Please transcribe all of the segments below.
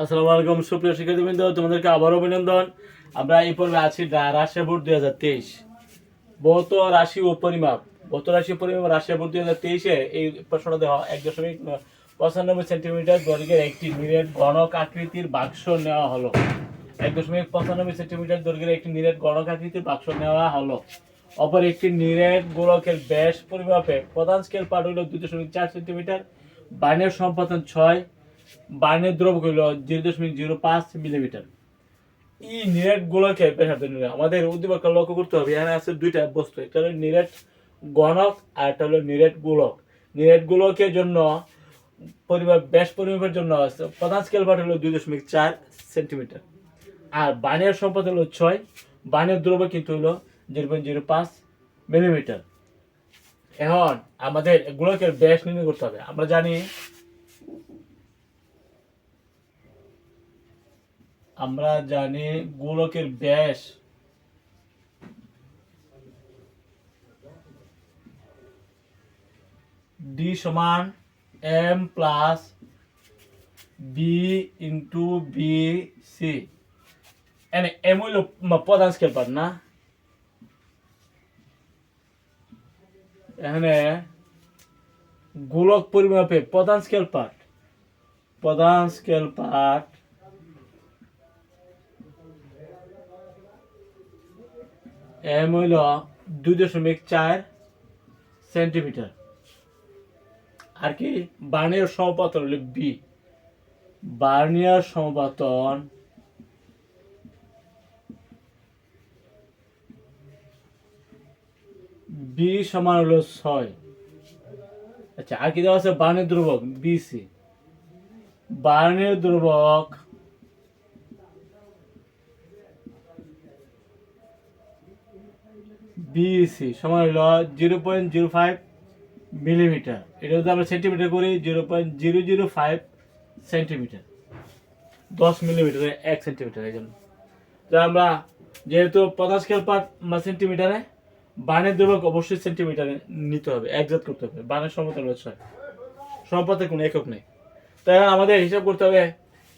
আসসালামু আলাইকুম, সুপ্রিয় শিক্ষার্থীবৃন্দ, তোমাদেরকে আবারও অভিনন্দন। আমরা এই পর্বে আছি রাশিয়া বোর্ড দুই হাজার তেইশ। ভৌত রাশি ও পরিমাপ। ভৌত রাশি পরিমাপ রাশিয়া বোর্ড দুই হাজার তেইশে এই প্রশ্নটা দেওয়া এক দশমিক পঁচানব্বই সেন্টিমিটার দৈর্ঘ্যের একটি নিরেট গণক আকৃতির বাক্স নেওয়া হলো। এক দশমিক পঁচানব্বই সেন্টিমিটার দৈর্ঘ্যের একটি নিরেট গণক আকৃতির বাক্স নেওয়া হলো। অপর একটি নিরেট গোলকের ব্যাস পরিমাপে প্রধান স্কেল পাঠ হলো দুই দশমিক চার সেন্টিমিটার বার্নের সম্পাদন ছয় বার্নের দ্রব হইল জিরো দশমিক জিরো পাঁচ মিলিমিটার। এই নিরেট গুলোকে পেশাতে নিলে আমাদের উদ্দীপকটা লক্ষ্য করতে হবে, এখানে আছে দুইটা বস্তু, একটা হলো নিরেট গণক আর একটা হলো নিরেট গোলক। নিরেট গোলকের জন্য পরিমাপ, ব্যাস পরিমাপের জন্য প্রধান স্কেল পাঠ হলো দুই দশমিক চার সেন্টিমিটার আর বানের সম্পদ হলো ছয় বানের দ্রব্য কিন্তু হলো জিরো পয়েন্ট জিরো পাঁচ মিলিমিটার। এখন আমাদের গোলকের ব্যাস নির্ণয় করতে হবে। আমরা জানি আমরা জানি গোলকের ব্যাস ডি সমান M plus B into B C এনে এম হইল প্রধান স্কেল পার না? এখানে গোলক পরিমাপে প্রধান স্কেল পার্ট প্রধান স্কেল পার্ট এম হইল দুই দশমিক চার সেন্টিমিটার। আর কি? বার্নিয়ার সমপাতন হলো বি বার্নিয়ার সমপাতন বি সমান হলো ছয়। আচ্ছা আর কি দেওয়া আছে? বার্নের ধ্রুবক বিসি বার্নের ধ্রুবক বিসি সমান হলো zero point zero five millimetre এটা যদি আমরা সেন্টিমিটার করি zero point zero zero five centimetre দশ মিলিমিটার এক সেন্টিমিটার এই জন্য। তো আমরা যেহেতু পঞ্চাশ স্কেল পার সেন্টিমিটারে বানের দ্রবক অবশ্যই সেন্টিমিটারে নিতে হবে, একজাত করতে হবে। বানের সমতল হলো ছয়। সমপথে কোনো একক নেই। তাই আমাদের হিসাব করতে হবে,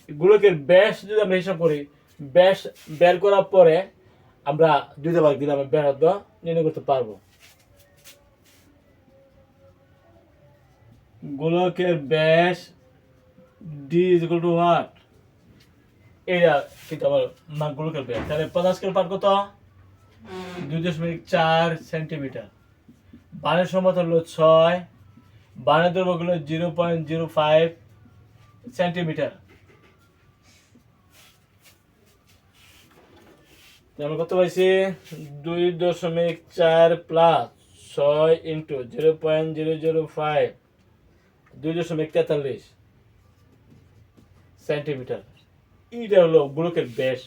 গোলকের ব্যাস যদি আমরা হিসাব করি, ব্যাস বের করার পরে আমরা দুইটা ভাগ দিলাম, আমরা ব্যাসার্ধ নির্ণয় করতে পারব। গোলকের ব্যাস D is equal to what এটা কিন্তু আমার না গোলকের ব্যাস। তাহলে পঞ্চাশ স্কেল পার কত? দুই দশমিক চার সেন্টিমিটার। বানের সমতল হলো ছয় বানের দৈর্ঘ্য হলো zero point zero five centimetre. আমরা কত পাইছি? দুই দশমিক চার প্লাস ছয় into zero point zero zero five, দুই দশমিক তেতাল্লিশ সেন্টিমিটার। এইটা হলো গোলকের ব্যাস।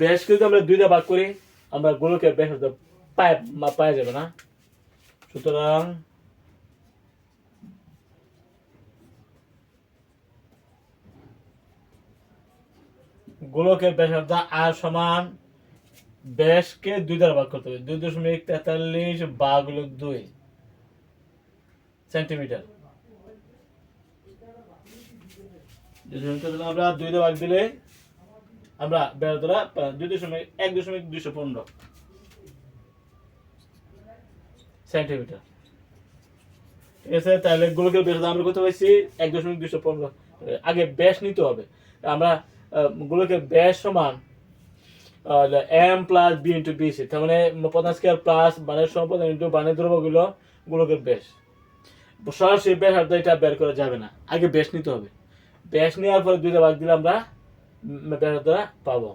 ব্যাসকে যদি আমরা দুইটা ভাগ করি, আমরা গোলকের ব্যাস পায় পাওয়া যাবে না। সুতরাং গোলকের ব্যাসার্ধ আর সমান ব্যাসকে দুই দ্বারা ভাগ করতে হবে। দুই দশমিক তেতাল্লিশ ভাগ হলো দুই সেন্টিমিটার। আমরা দুই দ্বারা ভাগ দিলে আমরা ব্যাস দ্বারা দুই দশমিক, এক দশমিক দুইশো পনেরো সেন্টিমিটার। ঠিক আছে, তাহলে গোলকের ব্যাস আমরা কত পাইছি? এক দশমিক দুইশো পনেরো। আগে ব্যাস নিতে হবে। আমরা গোলকের ব্যাস সমান M plus B into B C তার মানে প্রধান স্কেয়ার প্লাস বানের সম্পদ ইন্টু বানের দ্রব্যগুলো গোলকের ব্যাস সরাসরি ব্যাস আর এটা বের করা যাবে না। আগে ব্যাস নিতে হবে। বেশ নেওয়ার পরে দুইটা ভাগ দিলে আমরা ব্যাস দ্বারা পাবো।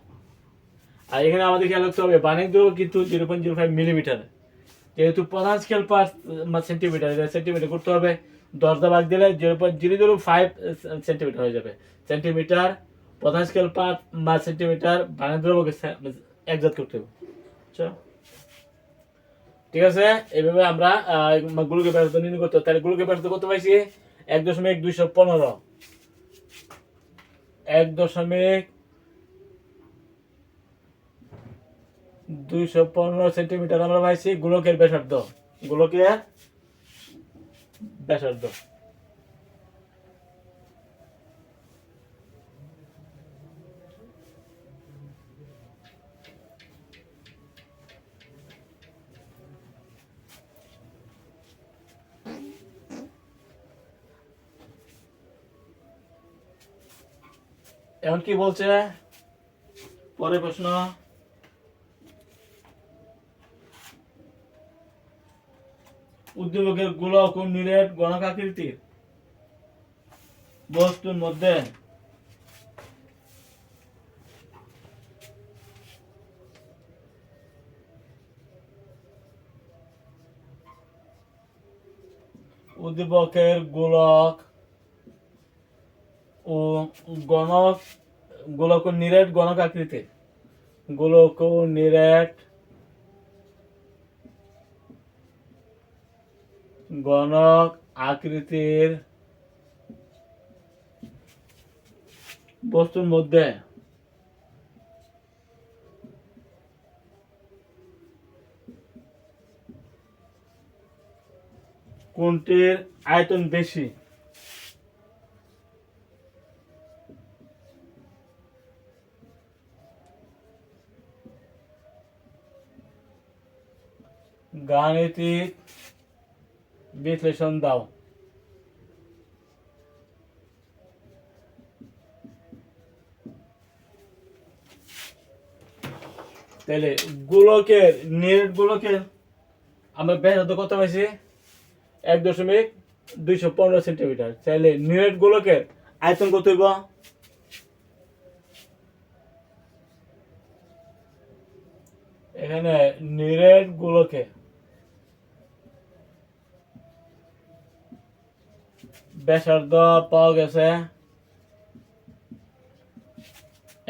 আর এখানে আমাদের খেয়াল রাখতে হবে দ্রব্য কিন্তু zero point zero five millimetre যেহেতু প্রধান স্কেল পার সেন্টিমিটার সেন্টিমিটার করতে হবে। দশটা ভাগ দিলে zero point zero zero five centimetre হয়ে যাবে। সেন্টিমিটার প্রধান স্কেল পার বা সেন্টিমিটার বানের দ্রব্যকে একজাত করতে হবে। ঠিক আছে? এইভাবে আমরা গুলোকে ব্যবস্থা নির্ণয় করতে। তাহলে গুলোকে ব্যবস্থা করতে পারছি এক দশমিক দুইশো পনেরো। এক দশমিক দুইশো পনেরো সেন্টিমিটার আমরা পাইছি। গোলকের ব্যাসার্ধ। গোলকের ব্যাসার্ধ। এখন কি বলছে? পরে প্রশ্ন। উদ্দীপকের গোলক ও নিরেট গণক আকৃতির বস্তুর মধ্যে। উদ্দীপকের গোলক ও গণক, গোলক নিরেট গণক আকৃতির গোলক নিরেট গণক আকৃতির বস্তুর মধ্যে। কোনটির আয়তন বেশি? গাণিতিক বিশ্লেষণ দাও। তাহলে গোলকের, নেট গোলকের আমরা ব্যাসার্ধ কত পাইছি? এক দশমিক দুইশো পনেরো সেন্টিমিটার। তাহলে নিরেট গোলকের আয়তন কত হইব? এখানে নিরেট গোলকে ব্যাসার্ধ পাওয়া গেছে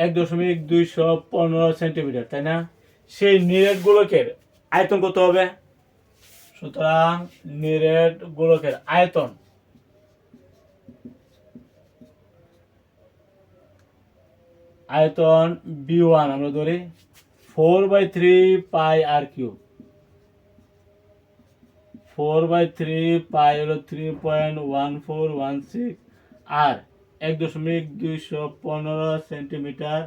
এক দশমিক দুইশো পনেরো সেন্টিমিটার, তাই না? সেই নিরেট গোলকের আয়তন কত হবে? সুতরাং নিরেট গোলকের আয়তন আয়তন বি ওয়ান, আমরা ধরি, four by three pi R cube four by three pi হলো three point one four one six. আর এক দশমিক দুইশো পনেরো সেন্টিমিটার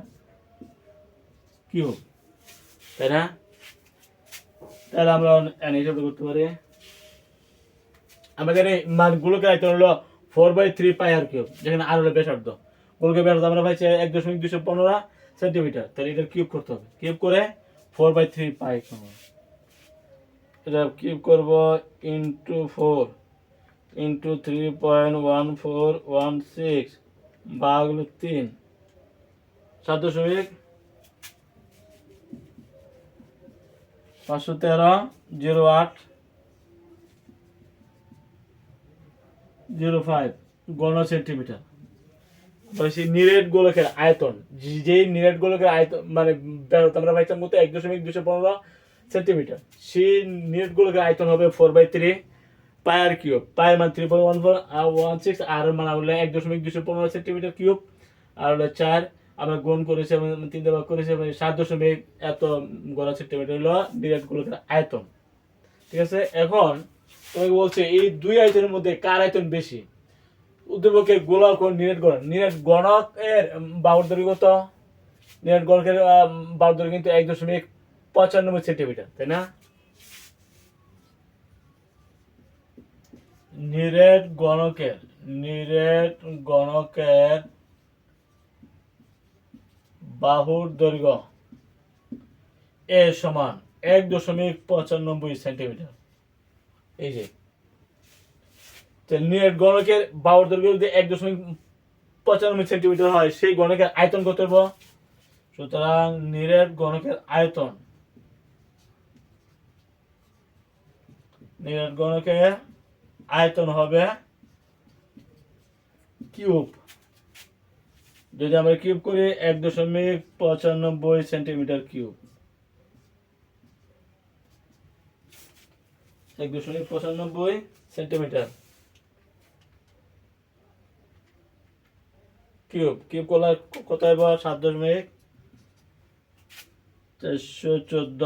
কিউব। তাই না? তাহলে আমরা হিসাব করতে পারি। আমাদের এই মানগুলোকে আয়তন হলো four by three pi R cube, যেখানে আর হলো ব্যাসার্ধ। গোলকে ব্যাসার্ধ আমরা পাইছি এক দশমিক দুশো পনেরো সেন্টিমিটার। তাহলে এটার কিউব করতে হবে। কিউব করে ফোর বাই থ্রি পাই এটা কিউব করব into four into three point one four one six বা হলো তিন। সাত দশমিক পাঁচশো তেরো জিরো আট জিরো ফাইভ গণ সেন্টিমিটার বলছি নিরেট গোলকের আয়তন যেই নিরেট গোলকের আয়তন মানে আমরা পাইতাম মতো এক দশমিক দুশো পনেরো সেন্টিমিটার সেই নিরেট গোলকের আয়তন হবে four by three pi r cube পায়ের মান three point one four one six R মানে হলো এক দশমিক দুশো পনেরো সেন্টিমিটার কিউব আর হলো চার, আমরা গুণ করেছি, আমরা তিনটে ভাগ করেছি, আমরা সাত দশমিক এত গড়া সেন্টিমিটার হলো নিরেট গোলকের আয়তন। ঠিক আছে? এখন তোমাকে বলছে, এই দুই আয়তনের মধ্যে কার আয়তন বেশি? উদ্দীপকের গোলক ও নিরেট গণক নিরেট গণকের বাহুর দৈর্ঘ্য কত? নিরেট গণকের বাহুর দৈর্ঘ্য কিন্তু এক দশমিক পঁচানব্বই সেন্টিমিটার, তাই না? নিরেট গণকের নিরেট গণকের বাহুর দৈর্ঘ্য এ সমান এক দশমিক পঁচানব্বই সেন্টিমিটার। এই যে। নিরেট গণকের বাহুর দৈর্ঘ্য যদি এক দশমিক পঁচানব্বই সেন্টিমিটার হয়, সেই গণকের আয়তন কত সুতরাং নিরেট গণকের আয়তন নিরেট গণকের আয়তন হবে কিউব। যদি আমরা কিউব করি, এক দশমিক পঁচানব্বই সেন্টিমিটার কিউব। এক দশমিক পঁচানব্বই সেন্টিমিটার কিউব। কিউব করলে কোথায় বা সাত দশমিক চারশো চোদ্দ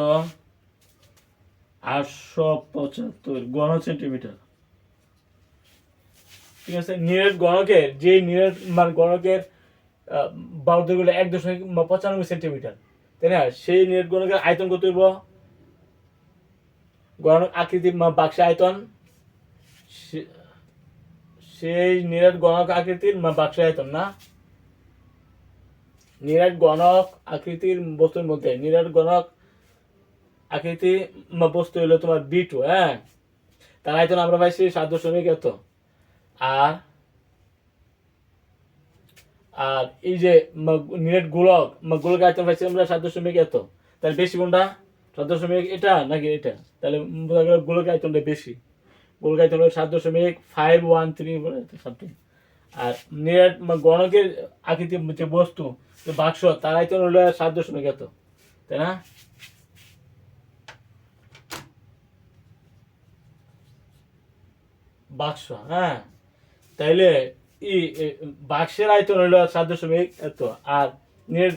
আটশো পঁচাত্তর গণ সেন্টিমিটার। ঠিক আছে? নিরেট গণকের যে নিরেট মানে গণকের বাহুদগুলো এক দশমিক পঁচানব্বই সেন্টিমিটার। তাই না? সেই নিরেট গণকের আয়তন কত হইব। গণক আকৃতির মা- বাক্সে আয়তন। সেই নিরেট গণক আকৃতির বাক্সে আয়তন না। নিরাট গণক আকৃতির বস্তুর মধ্যে, নিরাট গণক আকৃতি বস্তু হলো তোমার বি টু হ্যাঁ? তার আয়তন আমরা পাইছি সাত দশমিক এত। আর আর এই যে নিরেট গোলক গোলক আয়তন পাইছি আমরা সাত দশমিক এত। তাহলে বেশি কোনটা? সাত দশমিক এটা নাকি এটা? তাহলে বোঝা গেল গোলক আয়তনটা বেশি। গোলক আয়তন হলো সাত দশমিক ফাইভ ওয়ান থ্রি বলে সামথিং আর নিরেট গণকের আকৃতির যে বস্তু, যে বাক্স, তার আয়তন হলো সাত দশমিক এত। তাই না? বাক্স হ্যাঁ? তাইলে ই বাক্সের আয়তন হলো সাত দশমিক এত, আর নেট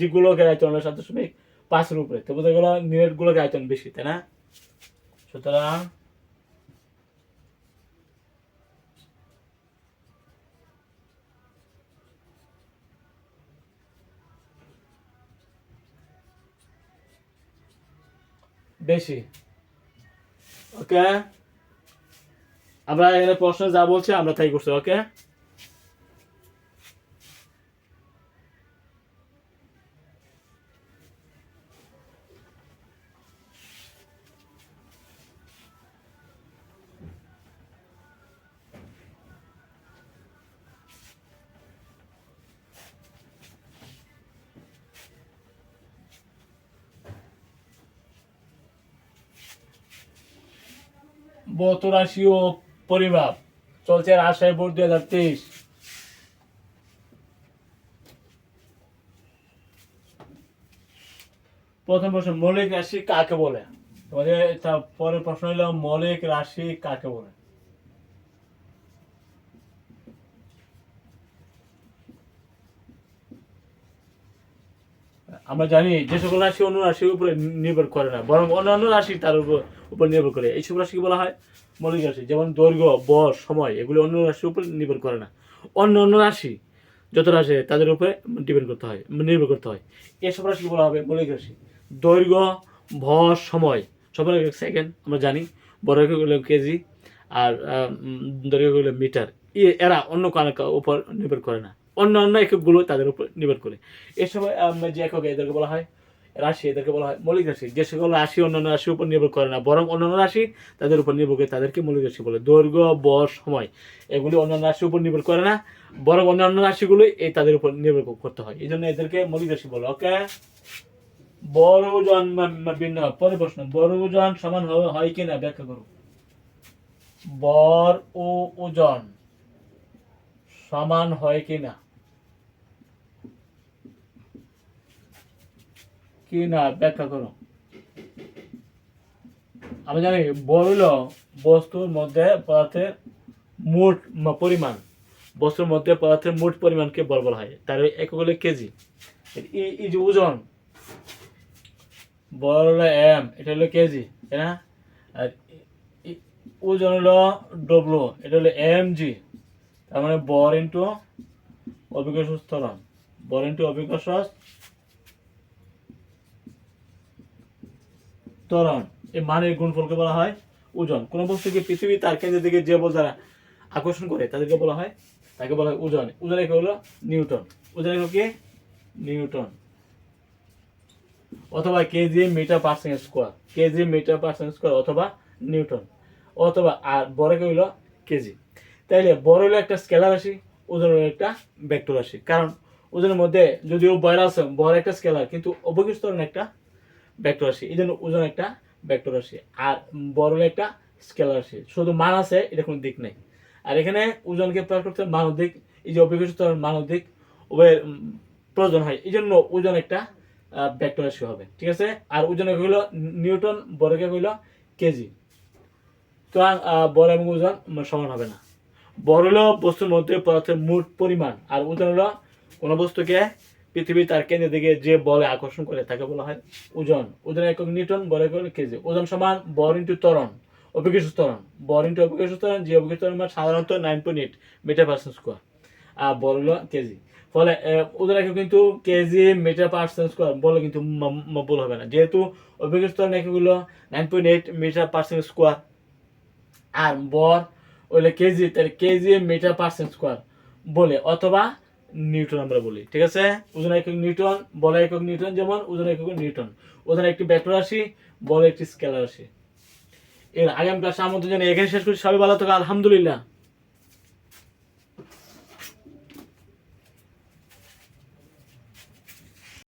যেগুলোকে আয়তন হলো সাত দশমিক পাঁচের উপরে। তো বোঝা গেল নেট গুলোকে আয়তন বেশি, তাই না? সুতরাং বেশি। ওকে? আমরা এখানে প্রশ্ন যা বলছি আমরা তাই করছি ওকে বতরাশীয় পরিমাপ। চলছে রাজশাহী বোর্ড দুই হাজার তেইশ। প্রথম প্রশ্ন, মৌলিক রাশি কাকে বলে? তোমাদের পরের প্রশ্ন হলো মৌলিক রাশি কাকে বলে? আমরা জানি যে সকল রাশি অন্য রাশির উপরে নির্ভর করে না, বরং অন্যান্য রাশি তার উপর উপর নির্ভর করে। এইসব রাশিকে বলা হয় মৌলিক রাশি, যেমন দৈর্ঘ্য বর সময়, এগুলো অন্য রাশির উপর নির্ভর করে না। অন্য অন্য রাশি যত রাশি তাদের উপরে ডিপেন্ড করতে হয়, নির্ভর করতে হয়। এসব রাশিকে বলা হবে মৌলিক রাশি। দৈর্ঘ্য ভর সময় সময় সেকেন্ড আমরা জানি। বড় হলো কেজি আর দৈর্ঘ্য হলো মিটার এরা অন্য কারও উপর নির্ভর করে না। অন্য অন্য এককগুলো তাদের উপর নির্ভর করে। এসব আম, যে একক এদেরকে বলা হয় রাশি এদেরকে বলা হয় মৌলিক রাশি। যে সকল রাশি অন্যান্য রাশির উপর নির্ভর করে না বরং অন্যান্য রাশি তাদের উপর নির্ভর করে তাদেরকে মৌলিক রাশি বলে। দৈর্ঘ্য বর সময় এগুলি অন্যান্য রাশির উপর নির্ভর করে না বরং অন্যান্য রাশিগুলো এই তাদের উপর নির্ভর করতে হয়। এই জন্য এদেরকে মৌলিক রাশি বলে। ওকে? বড় ওজন মা- মা- ভিন্ন। পরের প্রশ্ন বড় ওজন সমান হয়- হয় কিনা? ব্যাখ্যা করো। বর ও ওজন সমান হয় কিনা? কি না ব্যাখ্যা করো। আমি জানি বল বস্তুর মধ্যে পদার্থের মোট পরিমাণ, বস্তুর মধ্যে পদার্থের মোট পরিমাণকে বল বলা হয়, তার একক হলো কেজি এই যে ওজন বল হলো এম এটা হলো কেজি তাই না? আর ওজন হলো ডব্লু এটা হলো এম জি তার মানে বর ইন্টু অভিকর্ষ স্থলন বর ইন্টু অভিকর্ষ ত্বরণ এই মানের গুণফলকে বলা হয় ওজন। কোন বস্তুকে পৃথিবী তার কেন্দ্রের দিকে যে বল দ্বারা আকর্ষণ করে, তাদেরকে বলা হয়, তাকে বলা হয় ওজন। ওজন একক হলো নিউটন। ওজন একক কি? নিউটন। অথবা kg metre per second square. Kg metre per second square অথবা নিউটন। অথবা আর বড় কে হলো কেজি তাইলে বড় হলো একটা স্কেলার রাশি, ওজন হলো একটা ভেক্টর রাশি। কারণ ওজনের মধ্যে যদিও বয়র আছে, বড় একটা স্কেলার, কিন্তু অবকৃষ্টরণ একটা ভেক্টর রাশি। এই জন্য ওজন একটা ভেক্টর রাশি আর বড় একটা স্কেলার রাশি। শুধু মান আছে, এটা কোনো দিক নেই। আর এখানে ওজনকে প্রয়োগ করতে মানব দিক এই যে অভিকৃষ্টরণ মানব দিক উভয়ের প্রয়োজন হয়। এই জন্য ওজন একটা ভেক্টর রাশি হবে। ঠিক আছে? আর ওজন হইল নিউটন বর্গে হইল কেজি তো বল এবং ওজন সমান হবে না। বড় হলো বস্তুর মধ্যে পদার্থের মোট পরিমাণ, আর ওজন হলো কোনো বস্তুকে পৃথিবী তার কেন্দ্রের দিকে যে বলে আকর্ষণ করে তাকে বলা হয় ওজন। ওজন একক নিউটন, বল একক কেজি। ওজন সমান বর ইন্টু ত্বরণ অভিকৃষ্ট ত্বরণ। বর ইন্টু অভিকৃষ্ট ত্বরণ, যে অভিকৃষ্ট ত্বরণ মান সাধারণত nine point eight metre per second square আর বড় হলো কেজি। ফলে ওদের একক কিন্তু কেজি মিটার পার্সেন্ট স্কোয়ার বলে কিন্তু ম- ম- হবে না। যেহেতু অভিকৃষ্ট ত্বরণ একক হলো nine point eight metre percent square আর বর হইলে কেজি, তাহলে কেজি মিটার পার্সেন্ট স্কোয়ার বলে। অথবা নিউটন আমরা বলি, ঠিক আছে? ওজন একক নিউটন বল একক নিউটন যেমন ওজন একক নিউটন ওজন একটি ভেক্টর রাশি বল একটি স্কেলার রাশি এর আগামী ক্লাসে আমাদের জন্য এখানে শেষ করছি, সবাই ভালো থাকো, আলহামদুলিল্লাহ।